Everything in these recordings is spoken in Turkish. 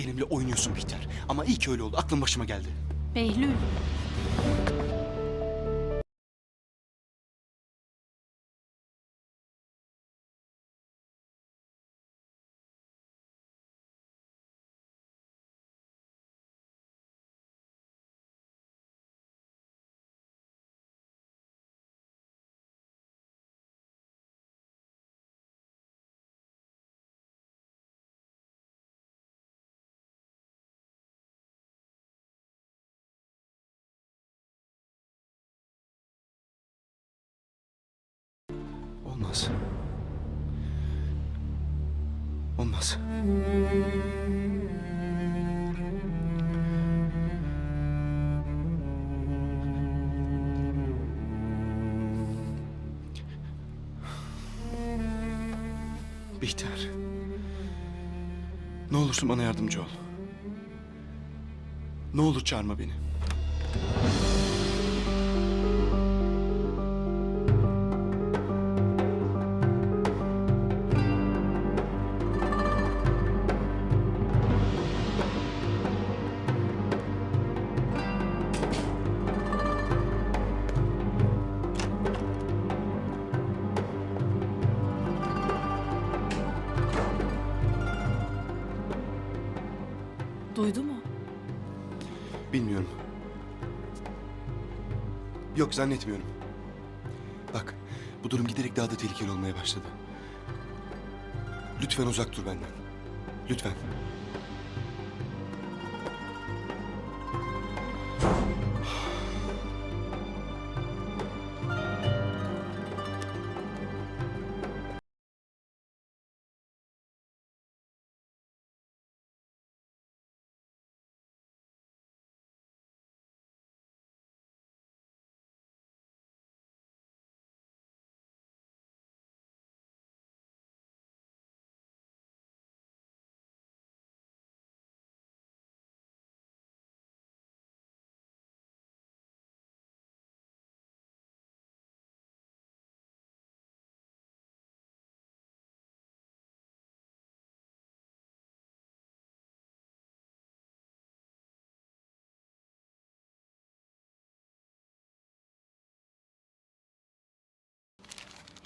Benimle oynuyorsun Bihter. Ama iyi ki öyle oldu. Aklım başıma geldi. Behlül. Olmaz. Olmaz. Bihter. Ne olursun bana yardımcı ol. Ne olur çağırma beni. Bilmiyorum. Yok zannetmiyorum. Bak bu durum giderek daha da tehlikeli olmaya başladı. Lütfen uzak dur benden. Lütfen.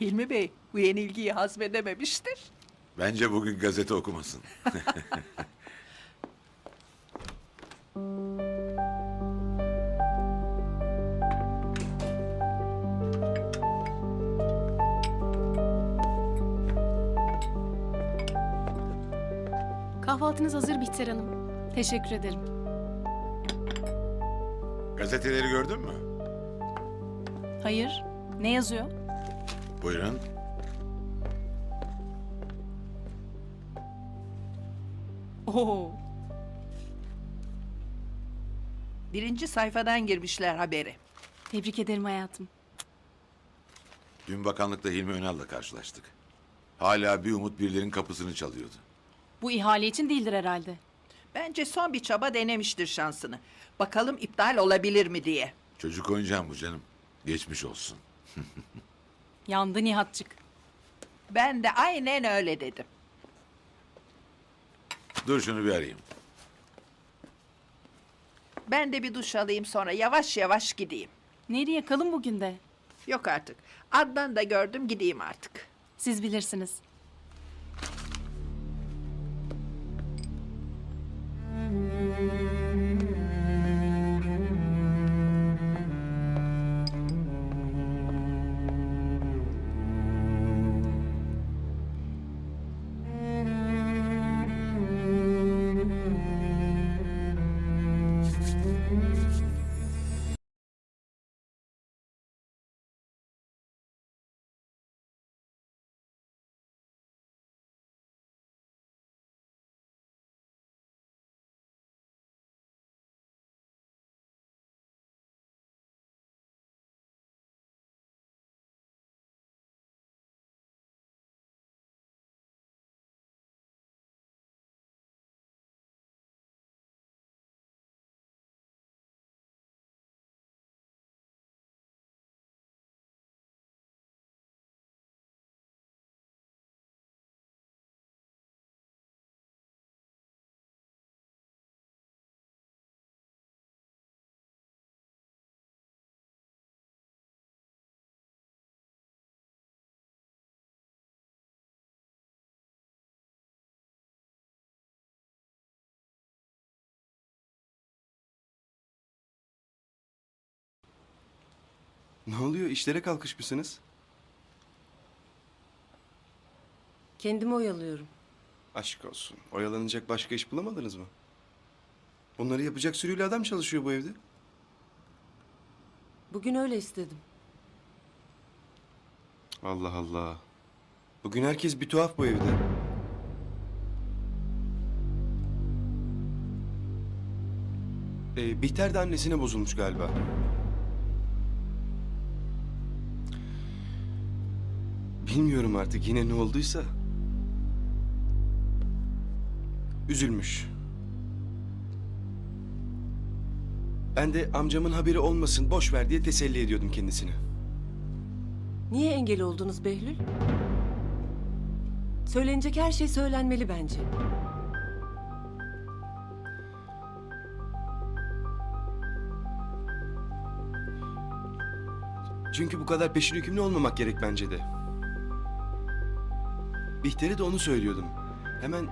Hilmi Bey bu yenilgiyi hazmedememiştir. Bence bugün gazete okumasın. Kahvaltınız hazır Bihter Hanım. Teşekkür ederim. Gazeteleri gördün mü? Hayır. Ne yazıyor? Buyurun. Oo. Birinci sayfadan girmişler haberi. Tebrik ederim hayatım. Dün bakanlıkta Hilmi Önal'la karşılaştık. Hala bir umut birilerinin kapısını çalıyordu. Bu ihale için değildir herhalde. Bence son bir çaba denemiştir şansını. Bakalım iptal olabilir mi diye. Çocuk oyuncağım bu canım. Geçmiş olsun. Yandı Nihatçık. Ben de aynen öyle dedim. Dur şunu bir arayayım. Ben de bir duş alayım sonra yavaş yavaş gideyim. Nereye kalın bugün de? Yok artık. Adnan da gördüm gideyim artık. Siz bilirsiniz. Ne oluyor? İşlere kalkışmışsınız. Kendimi oyalıyorum. Aşk olsun. Oyalanacak başka iş bulamadınız mı? Bunları yapacak sürüyle adam çalışıyor bu evde. Bugün öyle istedim. Allah Allah. Bugün herkes bir tuhaf bu evde. Ee, Bihter de annesine bozulmuş galiba. Bilmiyorum artık yine ne olduysa. Üzülmüş. Ben de amcamın haberi olmasın boş ver diye teselli ediyordum kendisini. Niye engel oldunuz Behlül? Söylenecek her şey söylenmeli bence. Çünkü bu kadar peşin hükümlü olmamak gerek bence de. Bihter'e de onu söylüyordum. Hemen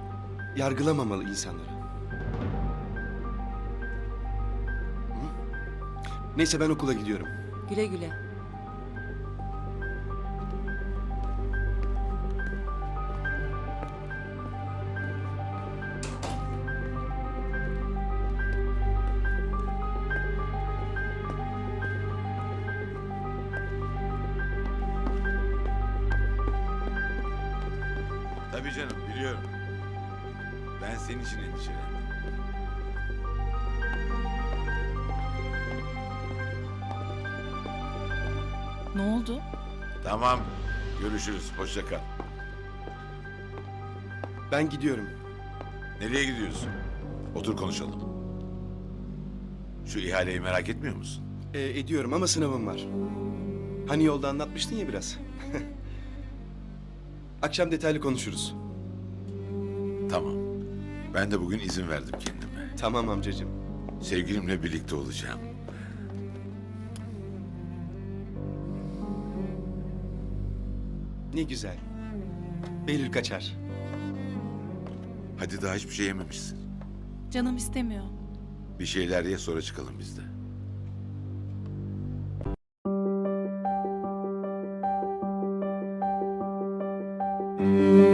yargılamamalı insanları. Neyse ben okula gidiyorum. Güle güle. Tabii canım biliyorum. Ben senin için endişelendim. Ne oldu? Tamam. Görüşürüz. Hoşça kal. Ben gidiyorum. Nereye gidiyorsun? Otur konuşalım. Şu ihaleyi merak etmiyor musun? Ee, ediyorum ama sınavım var. Hani yolda anlatmıştın ya biraz. Akşam detaylı konuşuruz. Tamam. Ben de bugün izin verdim kendime. Tamam amcacığım. Sevgilimle birlikte olacağım. Ne güzel. Behlül kaçar. Hadi daha hiçbir şey yememişsin. Canım istemiyor. Bir şeyler ye sonra çıkalım biz de. Música